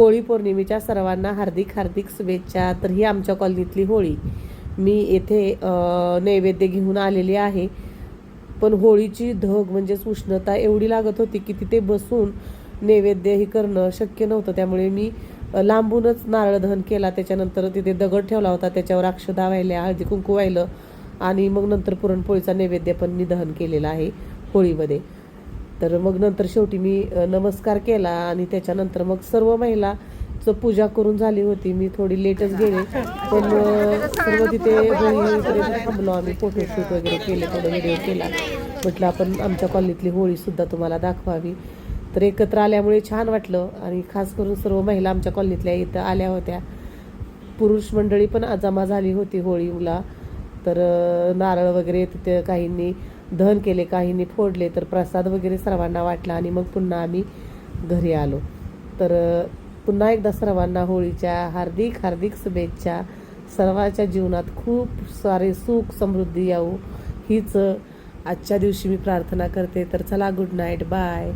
होळी पौर्णिमेच्या सर्वांना हार्दिक हार्दिक शुभेच्छा. तर ही आमच्या कॉलनीतली होळी. मी येथे नैवेद्य घेऊन आलेली आहे. पण होळीची धग म्हणजेच उष्णता एवढी लागत होती की तिथे बसून नैवेद्य हे करणं शक्य नव्हतं. त्यामुळे मी लांबूनच नारळ दहन केला. त्याच्यानंतर तिथे दगड ठेवला होता. त्याच्यावर अक्षदा वाहिल्या हळदी कुंकू वाहिलं आणि मग नंतर पुरणपोळीचा नैवेद्य पण मी दहन केलेला आहे होळीमध्ये. तर मग नंतर शेवटी मी नमस्कार केला आणि त्याच्यानंतर मग सर्व महिला च पूजा करून झाली होती. मी थोडी लेटच गेले पण सर्व तिथे थांबलो आम्ही. फोटोशूट वगैरे केले थोडं व्हिडिओ केला. म्हटलं आपण आमच्या कॉलनीतली होळीसुद्धा तुम्हाला दाखवावी. तर एकत्र आल्यामुळे छान वाटलं आणि खास करून सर्व महिला आमच्या कॉलनीतल्या इथं आल्या होत्या. पुरुष मंडळी पण आजामा झाली होती होळीला. तर नारळ वगैरे तिथे काहींनी दहन केले काहींनी फोडले तर प्रसाद वगैरे सर्वांना वाटला आणि मग पुन्हा आम्ही घरी आलो. तर पुन्हा एकदा सर्वांना होळीच्या हार्दिक हार्दिक शुभेच्छा. सर्वांच्या जीवनात खूप सारे सुख समृद्धी यावो हीच आजच्या दिवशी मी प्रार्थना करते. तर चला गुड नाईट बाय